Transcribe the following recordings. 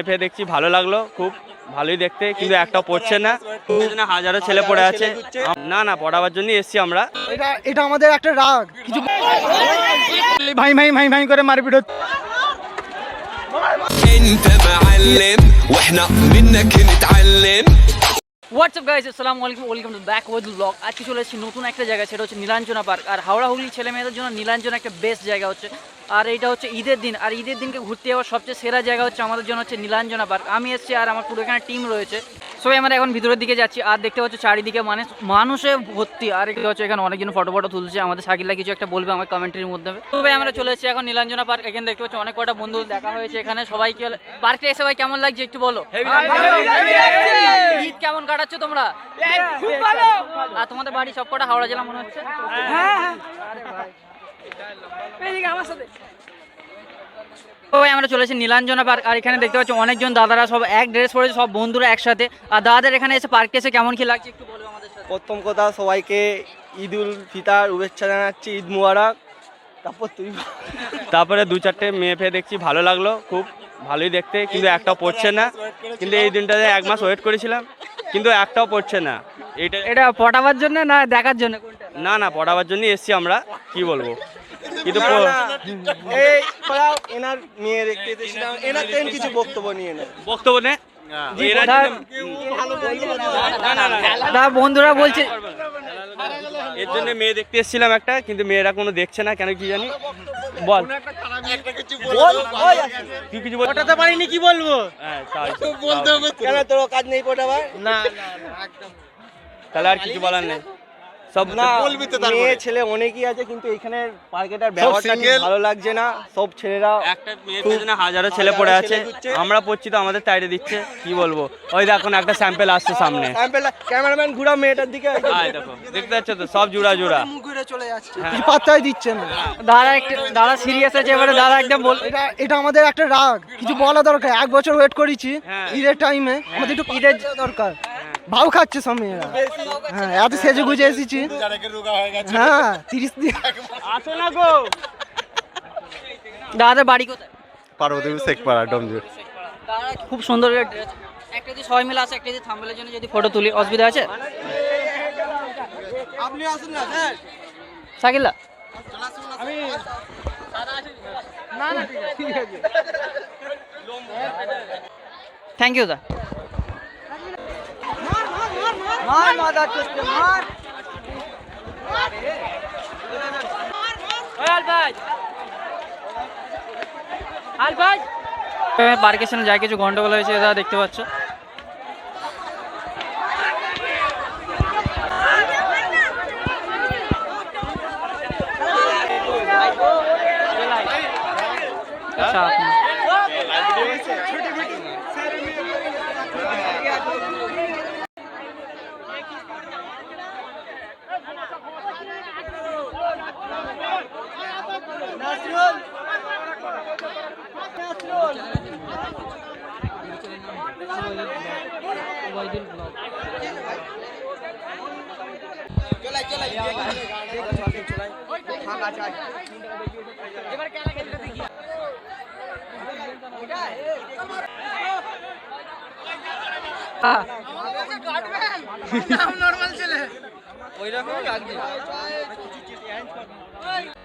মেয়ে ফেয়ে দেখছি ভালো লাগলো খুব ভালোই দেখতে কিন্তু একটাও পড়ছে না এখানে হাজারো ছেলে পড়ে আছে না না পড়াবার জন্যই এসছি আমরা এটা এটা আমাদের একটা রাগ কিছু ভাই ভাই ভাই ভাই করে মারপিট হচ্ছে انت معلم واحنا منك نتعلم হোয়াটসঅ্যাপ গাইজ আসসালাম আলাইকুম welcome to back with blog আজকে চলে এসেছি নতুন একটা জায়গা সেটা হচ্ছে নীলাঞ্জনা পার্ক আর হাওড়া হুগলি ছেলে মেয়েদের জন্য নীলাঞ্জনা একটা বেস্ট জায়গা হচ্ছে। আর এটা হচ্ছে ঈদের দিন। আর ঈদের দিনকে ঘুরতে যাওয়ার সবচেয়ে সেরা জায়গা হচ্ছে আমাদের জন্য হচ্ছে নীলাঞ্জনা পার্ক আমি এসেছি আর আমার পুরো এখানে টিম রয়েছে। সবাই আমরা এখন ভিতরের দিকে যাচ্ছি। আর দেখতে পাচ্ছি চারিদিকে মানে মানুষে ভর্তি। আর দেখতে হচ্ছে এখানে অনেকজন ফটো ফটো তুলছে। আমাদের সাকিল্লা কিছু একটা বলবে আমার কমেন্ট্রির মধ্যে। তবে আমরা চলে এসেছি এখন নীলাঞ্জনা পার্ক এখানে দেখতে পাচ্ছি অনেক কটা বন্ধু দেখা হয়েছে এখানে। সবাই সবাইকে পার্কে এসে ভাই কেমন লাগছে একটু বলো? ঈদ কেমন কাটাচ্ছ তোমরা? আর তোমাদের বাড়ি সবকটা হাওড়া জেলা মনে হচ্ছে? তো আমরা চলেছি নীলাঞ্জনা পার্ক। আর এখানে দেখতে পাচ্ছি অনেকজন দাদারা সব এক ড্রেস পরেছে সব বন্ধুরা একসাথে। আর দাদাদের এখানে এসে পার্কে এসে কেমন কি লাগছে একটু বলব আমাদের সাথে। প্রথম কথা সবাইকে ঈদ উল ফিতার শুভেচ্ছা জানাচ্ছি ঈদ মুবারক। তারপর তুই তারপরে দু চারটে মেয়ে ফেয়ে দেখছি ভালো লাগল খুব ভালোই দেখতে কিন্তু একটাও পড়ছে না। কিন্তু এই দিনটাতে এক মাস ওয়েট করেছিলাম কিন্তু একটাও পড়ছে না। এটা এটা পটাবার জন্য না দেখার জন্য? না না পড়াবার জন্যই এসছি আমরা কি বলব? কিন্তু এই পড়াও এনার মেয়ে দেখতে এসেছিলাম এনার তেন কিছু বক্তব্য নিয়ে নেয় বক্তব্য নে। না, না, না, না। তা বন্ধুরা বলছে এর জন্য মেয়ে দেখতে এসেছিলাম একটা কিন্তু মেয়েরা কোনো দেখছে না কেন কি জানি? বল। তুই কিছু ওটাতে পারিনি কি বলব? হ্যাঁ। কেন তোর কাজ নেই পটাবার? না তাহলে আর কিছু বলার নেই। সব না মেয়ে ছেলে অনেকই আছে কিন্তু এখানে পার্কেটার ব্যবহারটা ভালো লাগছে না। সব ছেলেরা একটা মেয়ের পেছনে হাজারো ছেলে পড়ে আছে। আমরা পড়ছি তো আমাদের তাইড়ে দিচ্ছে কি বলব? ওই দেখো না একটা স্যাম্পেল আসছে সামনে। স্যাম্পেল ক্যামেরাম্যান ঘুরা মেয়েটার দিকে। আয় দেখো দেখতে পাচ্ছ তো? সব জোড়া জোড়া। ঘুরে চলে যাচ্ছে। কিছু পাত্তাই দিচ্ছে না। দাদা একটু দাদা সিরিয়াস আছে এবারে দাদা একদম বল এটা এটা আমাদের একটা রাগ। কিছু বলা দরকার। এক বছর ওয়েট করেছি হ্যাঁ। ঈদের টাইমে আমাদের একটু ঈদের দরকার। ভাও খাচ্ছে সব মেয়েরা হ্যাঁ এত সেজে গুজে এসেছি। হ্যাঁ তিরিশ দিন। আসো না গো। দাদাদের বাড়ি কোথায়? পার্বতী শেখ পাড়া ডমজু খুব সুন্দর ড্রেস। একটা যদি সবাই মিলে আসে একটা যদি থাম্বেলের জন্য যদি ফটো তুলি অসুবিধা আছে? আপনি আসুন না স্যার। সাকিল্লা না না ঠিক আছে থ্যাংক ইউ দা। মার মাদার চোখে মার। পার্কের সামনে যা কিছু গন্ডগোল হয়েছে দাদা দেখতে পাচ্ছ। আচ্ছা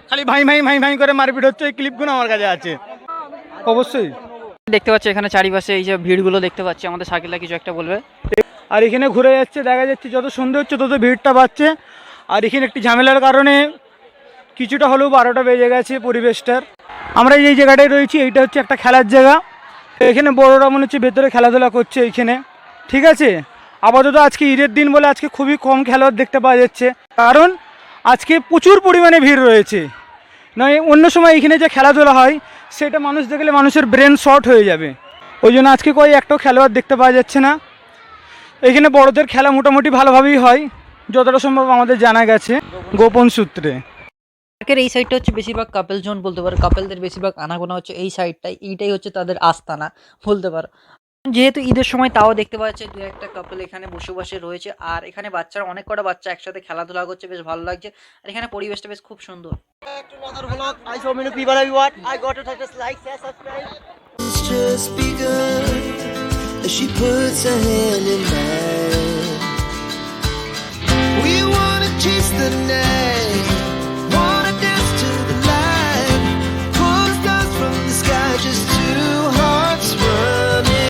খালি ভাই ভাই ভাই ভাই করে মারপিট হচ্ছে এই ক্লিপগুলো আমার কাছে আছে। অবশ্যই। দেখতে পাচ্ছি এখানে চারিপাশে এই যে ভিড়গুলো দেখতে পাচ্ছি, আমাদের সাকিল্লা কিছু একটা বলবে। আর এখানে ঘুরে যাচ্ছে, দেখা যাচ্ছে যত সন্ধে হচ্ছে তত ভিড়টা বাড়ছে। আর এখানে একটি ঝামেলার কারণে কিছুটা হলেও বারোটা বেজে গেছে পরিবেশটার। আমরা এই জায়গাটায় রয়েছি, এইটা হচ্ছে একটা খেলার জায়গা। এখানে বড়রা মনে হচ্ছে ভেতরে খেলাধুলা করছে এইখানে ঠিক আছে? আপাতত আজকে ঈদের দিন বলে আজকে খুবই কম খেলোয়াড় দেখতে পাওয়া যাচ্ছে। কারণ আজকে প্রচুর পরিমাণে ভিড় রয়েছে। নয়, অন্য সময় এখানে যে খেলাধুলা হয়, সেটা মানুষ দেখলে মানুষের ব্রেন শর্ট হয়ে যাবে। ওই জন্য আজকে কই একটাও খেলোয়াড় দেখতে পাওয়া যাচ্ছে না। এখানে বড়দের খেলা মোটামুটি ভালোভাবেই হয়, যতটা সম্ভব আমাদের জানা গেছে, গোপন সূত্রে। পার্কের এই সাইডটা হচ্ছে বেশিরভাগ কাপেল জোন বলতে পারো। কাপেলদের বেশিরভাগ আনাগোনা হচ্ছে এই সাইডটাই এইটাই হচ্ছে তাদের আস্তানা বলতে পারো। যেহেতু ঈদের সময় তাও দেখতে পাওয়া যাচ্ছে দু একটা কাপল এখানে বসে বসে রয়েছে। আর এখানে বাচ্চারা, অনেক কটা বাচ্চা একসাথে খেলাধুলা করছে, বেশ ভালো লাগছে। আর এখানে পরিবেশটা বেশ খুব সুন্দর। She puts her hand in mine.